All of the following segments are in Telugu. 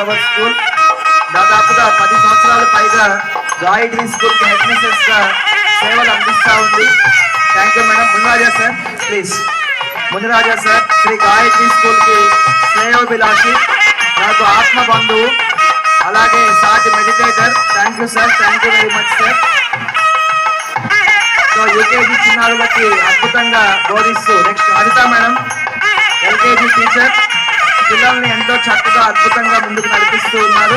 పవర్ స్కూల్ దాదాపుగా పది సంవత్సరాలు పైగా రాయ్ స్కూల్ కి హెడ్ మిస్టర్స్ గా సేవలు అందిస్తా ఉంది thank you madam Muniraja sir please Muniraja sir Shri Gayatri school కి శ్రేయోభిలాషి నాకు ఆత్మ బంధువు అలాగే సాటి meditator thank you sir thank you very much sir so UKG చిన్నారులకి అద్భుతంగా బోధిస్తూ next Haritha madam LKG teacher పిల్లల్ని ఎంతో చక్కగా అద్భుతంగా ముందుకు నడిపిస్తూ ఉన్నారు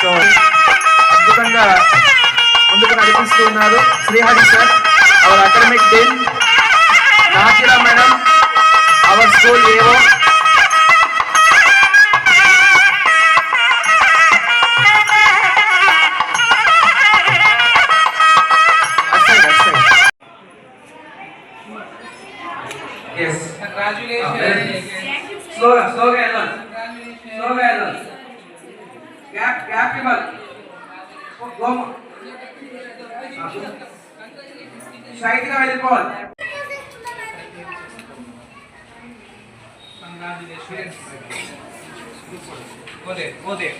సో అద్భుతంగా ముందుకు నడిపిస్తూ ఉన్నారు Srihari sir our academic dean Nakira madam our school ఏవో బయటగా వెళ్ళిపోవాలి Go there,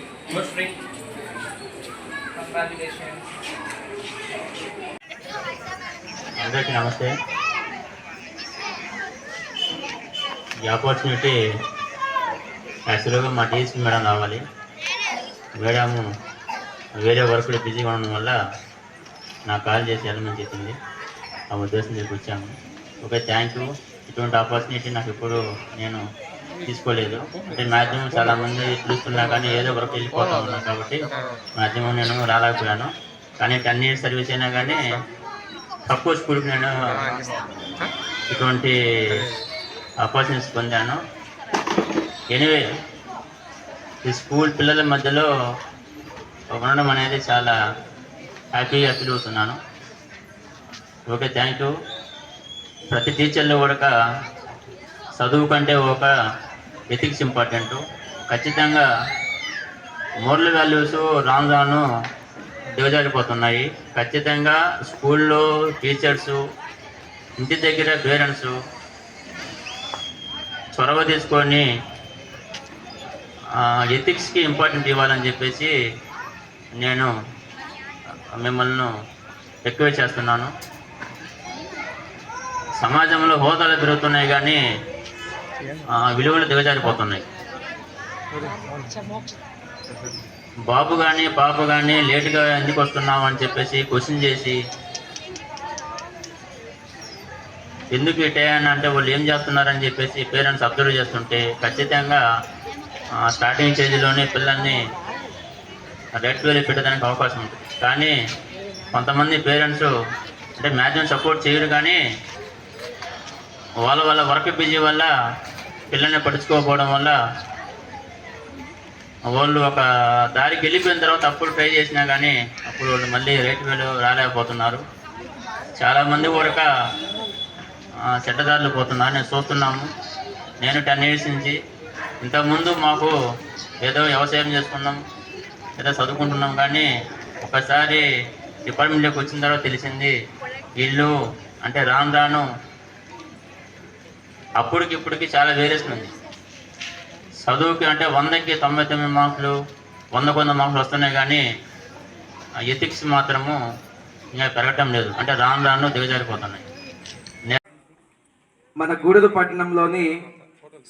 నమస్తే ఈ ఆపర్చునిటీ యాక్చువల్గా మా టీసీ మేడం కావాలి మేడము వేరే వర్క్లో బిజీగా ఉండడం వల్ల నా కాల్ చేసి వెళ్ళమని చెప్పింది ఆ ఉద్దేశం దగ్గరికి వచ్చాము ఓకే థ్యాంక్ యూ ఇటువంటి ఆపర్చునిటీ నాకు ఇప్పుడు నేను తీసుకోలేదు అంటే మాధ్యమం చాలామంది చూస్తున్నా కానీ ఏదో ఒకరికి వెళ్ళిపోతా ఉన్నాను కాబట్టి మాధ్యమం నేను రాలేకపోయాను కానీ టెన్ ఇయర్స్ సర్వీస్ అయినా కానీ తక్కువ స్కూల్కి నేను ఇటువంటి ఆపర్చునిటీస్ పొందాను ఎనివే ఈ స్కూల్ పిల్లల మధ్యలో ఉండడం అనేది చాలా హ్యాపీగా ఫీల్ అవుతున్నాను ఓకే థ్యాంక్ యూ ప్రతి టీచర్లో కూడా చదువు కంటే ఒక ఎథిక్స్ ఇంపార్టెంట్ ఖచ్చితంగా మోరల్ వాల్యూస్ రాను రాను దిగజారిపోతున్నాయి ఖచ్చితంగా స్కూల్లో టీచర్సు ఇంటి దగ్గర పేరెంట్స్ చొరవ తీసుకొని ఎథిక్స్కి ఇంపార్టెంట్ ఇవ్వాలని చెప్పేసి నేను మిమ్మల్ని ఎక్కువ చేస్తున్నాను సమాజంలో హోదాలు పెరుగుతున్నాయి కానీ విలువలు దిగజారిపోతున్నాయి బాబు కానీ పాప కానీ లేటుగా ఎందుకు వస్తున్నావు అని చెప్పేసి క్వశ్చన్ చేసి ఎందుకు ఇటే అని అంటే వాళ్ళు ఏం చేస్తున్నారని చెప్పేసి పేరెంట్స్ అబ్జర్వ్ చేస్తుంటే ఖచ్చితంగా స్టార్టింగ్ స్టేజ్లోనే పిల్లల్ని రెడ్ వేలు పెట్టడానికి అవకాశం ఉంటుంది కానీ కొంతమంది పేరెంట్స్ అంటే మ్యాచ్ని సపోర్ట్ చేయరు కానీ వాళ్ళ వాళ్ళ వర్క్ బిజీ వల్ల పిల్లల్ని పడుచుకోకపోవడం వల్ల వాళ్ళు ఒక దారికి వెళ్ళిపోయిన తర్వాత అప్పుడు ట్రై చేసినా కానీ అప్పుడు వాళ్ళు మళ్ళీ రేటు వేలు రాలేకపోతున్నారు చాలామంది వరక చెడ్డదారులు పోతున్నారు నేను చూస్తున్నాము నేను టెన్ ఇయర్స్ నుంచి ఇంతకుముందు మాకు ఏదో వ్యవసాయం చేసుకున్నాం ఏదో చదువుకుంటున్నాం కానీ ఒకసారి డిపార్ట్మెంట్లోకి వచ్చిన తర్వాత తెలిసింది ఇల్లు అంటే రాను రాను అప్పుడుకి ఇప్పటికి చాలా వేరేస్తుంది చదువుకి అంటే వందకి తొంభై తొమ్మిది మార్కులు వంద కొంద మార్కులు వస్తున్నాయి కానీ ఎథిక్స్ మాత్రము ఇంకా పెరగటం లేదు అంటే రాను రాను దిగజారిపోతున్నాయి మన గూడూరు పట్టణంలోని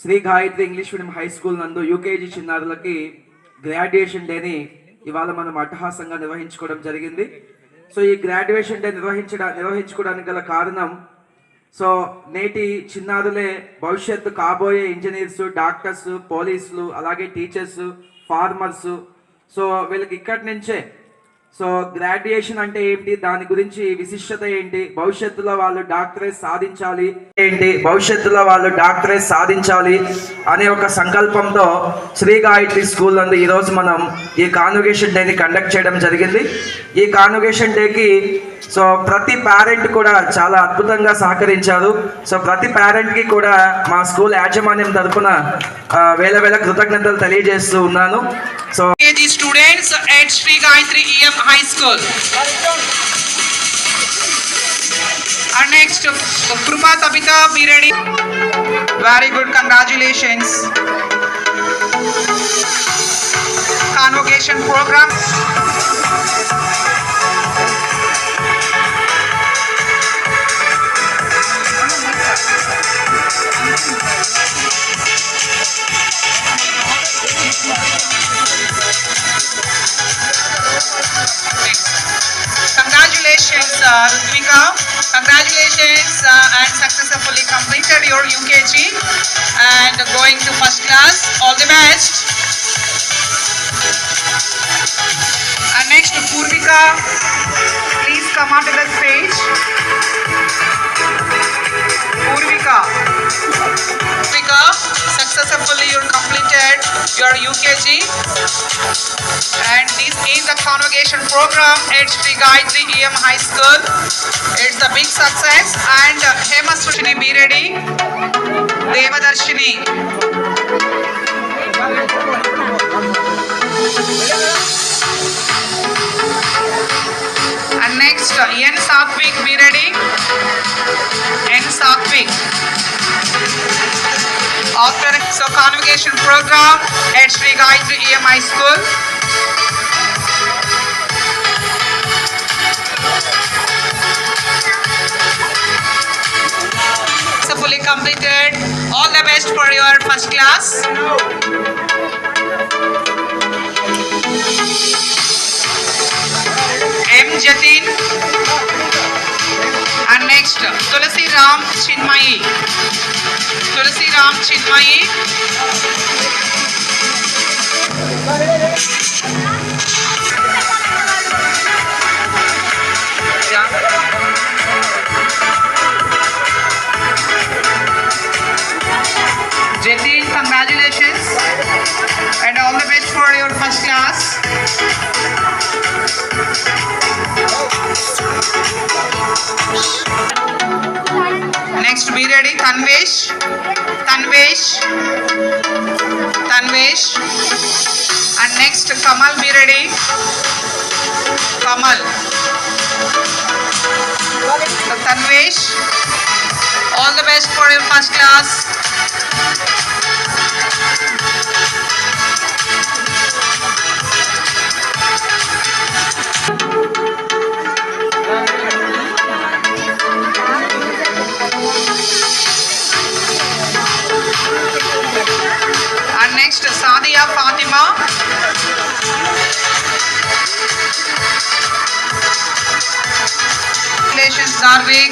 Shri Gayatri English medium high school నందు యూకేజీ చిన్నారులకి గ్రాడ్యుయేషన్ డేని ఇవాళ మనం అట్టహాసంగా నిర్వహించుకోవడం జరిగింది సో ఈ గ్రాడ్యుయేషన్ డే నిర్వహించడా నిర్వహించుకోవడానికి గల కారణం సో నేటి చిన్నారులే భవిష్యత్తు కాబోయే ఇంజనీర్స్ డాక్టర్స్ పోలీసులు అలాగే టీచర్స్ ఫార్మర్స్ సో వీళ్ళకి ఇక్కడి నుంచే సో గ్రాడ్యుయేషన్ అంటే ఏంటి దాని గురించి విశిష్టత ఏంటి భవిష్యత్తులో వాళ్ళు డాక్టరేట్ సాధించాలి ఏంటి భవిష్యత్తులో వాళ్ళు డాక్టరేట్ సాధించాలి అనే ఒక సంకల్పంతో శ్రీ గాయత్రి స్కూల్ అందు ఈరోజు మనం ఈ కాన్వకేషన్ డేని కండక్ట్ చేయడం జరిగింది ఈ కాన్వకేషన్ డేకి సో ప్రతి పేరెంట్ కూడా చాలా అద్భుతంగా సహకరించారు సో ప్రతి పేరెంట్కి కూడా మా స్కూల్ యాజమాన్యం తరఫున వేల వేల కృతజ్ఞతలు తెలియజేస్తూ ఉన్నాను so students at Shri Gayatri EF High School. Our next, uh, Krupa Tabita, be ready. Very good, congratulations. Convocation program. for UKG and going to first class. All the best. And next, Purvika, please come onto the stage. Purvika. Purvika, successful your UKG. And this is the convocation program at Sri Gayatri EM High School. It's a big success. And uh, Hema Sushini, be ready. Devadarshini. And next, uh, N Southwick, be ready. So, Convocation Program at Sri Gayatri EMI School. So, fully completed. All the best for your first class. M. Jatin. Next Tulsi Ram Chinmayi Tulsi Ram Chinmayi Next, be ready. Tanvesh, Tanvesh, Tanvesh. And next, Kamal, be ready. Kamal. Tanvesh. All the best for your first class. Ma. Congratulations, Narvik.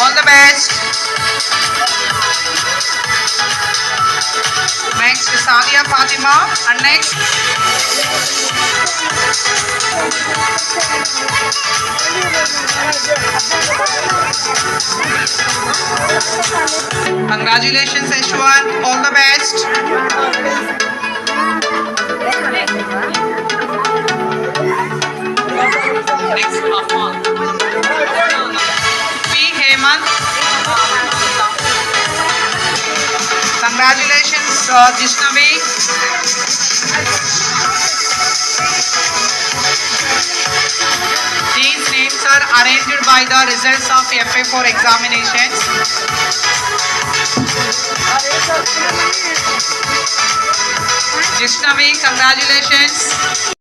All the best. Next, Sadia Fatima. And next. Congratulations, Eshwan. All the best. Congratulations, uh, These names are arranged by the results of FA4 examinations. Jishnavi, congratulations.